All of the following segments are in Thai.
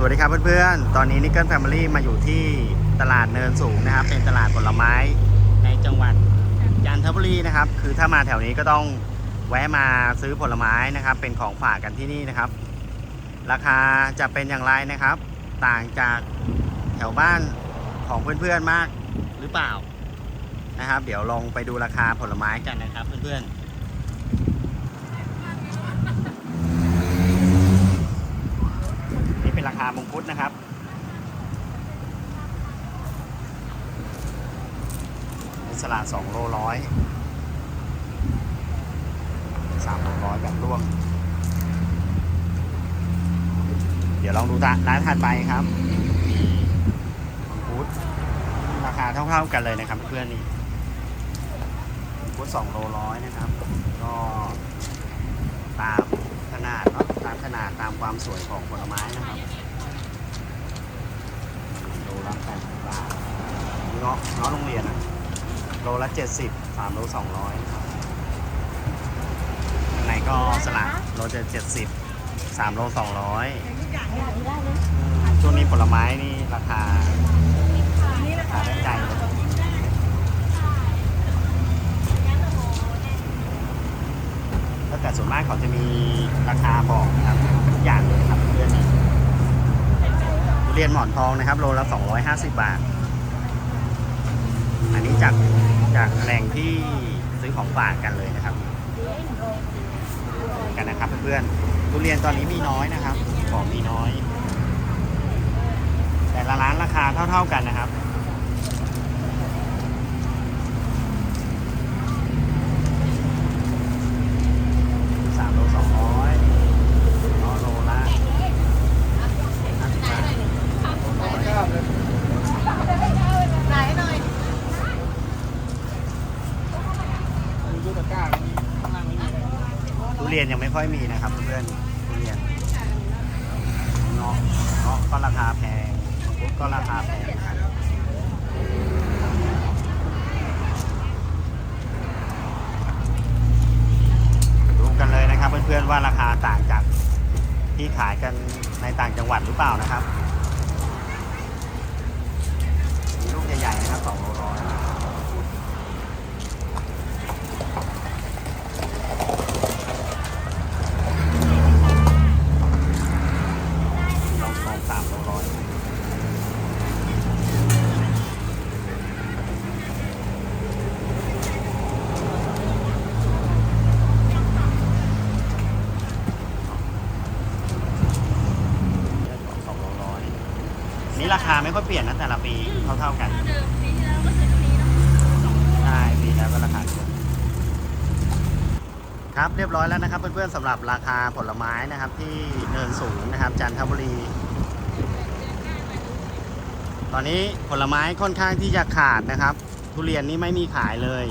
สวัสดีครับเพื่อนๆ ตอนนี้นิกเกิลแฟมิลี่มาอยู่ที่ตลาดเนินสูงนะครับ เป็นตลาดผลไม้ในจังหวัดจันทบุรีนะครับ คือถ้ามาแถวนี้ก็ต้องแวะมาซื้อผลไม้นะครับ เป็นของฝากกันที่นี่นะครับ ราคาจะเป็นอย่างไรนะครับ ต่างจากแถวบ้านของเพื่อนๆมากหรือเปล่านะครับ เดี๋ยวลองไปดูราคาผลไม้กันนะครับเพื่อนๆ นี่เป็นรา คามงคุดนะครับในสลัดสองโลร้อยสามโลร้อยแบบร่วง เดี๋ยวลองดูร้านถัดไปครับมีมังคุดราคาเท่าๆกันเลยนะครับเพื่อนนี่มังคุดสองโลร้อยนะครับ ก็ตามขนาดเนาะตามขนาดตามความสวยของผลไม้นะครับโลละแปดสิบบาท เงาะเงาะโรงเรียนอะโลละเจ็ดสิบสามโลสองร้อยนะครับข้างในก็สลัดโลจะเจ็ดสิบสามโลสองร้อยช่วงนี้ผลไม้นี่ราคาราคาได้ใจแต่ส่วนมากเขาจะมีราคาบอกนะครับทุกอย่างเลยครับเพื่อนทุเรียนหมอนทองนะครับ โลละ 250 บาท อันนี้จากจากแหล่งที่ซื้อของฝากกันเลยนะครับ กันนะครับเพื่อนๆทุเรียนตอนนี้มีน้อยนะครับ ของมีน้อย แต่ละร้านราคาเท่า ๆกันนะครับ สามโลสองร้อยโลละห้าสิบบาทร้อย ไหนหน่อย ทุเรียนยังไม่ค่อยมีนะครับเพื่อนๆทุเรียนเงาะเงาะก็ราคาแพงมังคุก็ราคาแพงครับดูกันเลยนะครับ เพื่อนๆว่าราคาต่างจากที่ขายกันในต่างจังหวัดหรือเปล่านะครับ มีลูกใหญ่ๆนะครับสองโลร้อยลองทองสามโลร้อยสองโลร้อย นี่ราคาไม่ค่อยเปลี่ยนนะแต่ละปีเท่าๆกันเดิมปีที่แล้วก็ซื้อตัวนี้เนาะใช่ปีแล้วก็ราคาขึ้นครับเรียบร้อยแล้วนะครับเพื่อนๆสำหรับราคาผลไม้นะครับที่เนินสูงนะครับจันทบุรี ตอนนี้ผลไม้ค่อนข้างที่จะขาดนะครับ ทุเรียนนี่ไม่มีขายเลย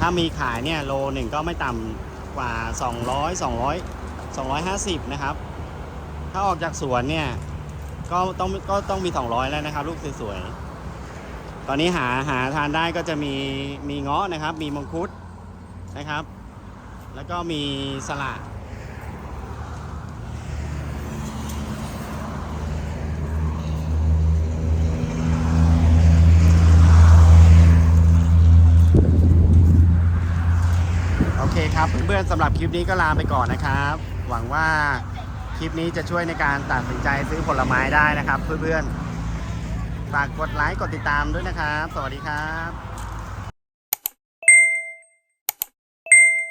ถ้ามีขายเนี่ยโลหนึ่งก็ไม่ต่ำกว่า 200 200 250นะครับถ้าออกจากสวนเนี่ย ก็ต้องก็ต้องมี 200 แล้วนะครับ ลูกสวยๆ ตอนนี้หาหาทานได้ก็จะมีมีเงาะนะครับ มีมังคุดนะครับ แล้วก็มีสละโอเคครับเพื่อนๆสำหรับคลิปนี้ก็ลาไปก่อนนะครับ หวังว่า คลิปนี้จะช่วยในการตัดสินใจซื้อผลไม้ได้นะครับ เพื่อนๆ ฝากกดไลค์กดติดตามด้วยนะครับ สวัสดีครับ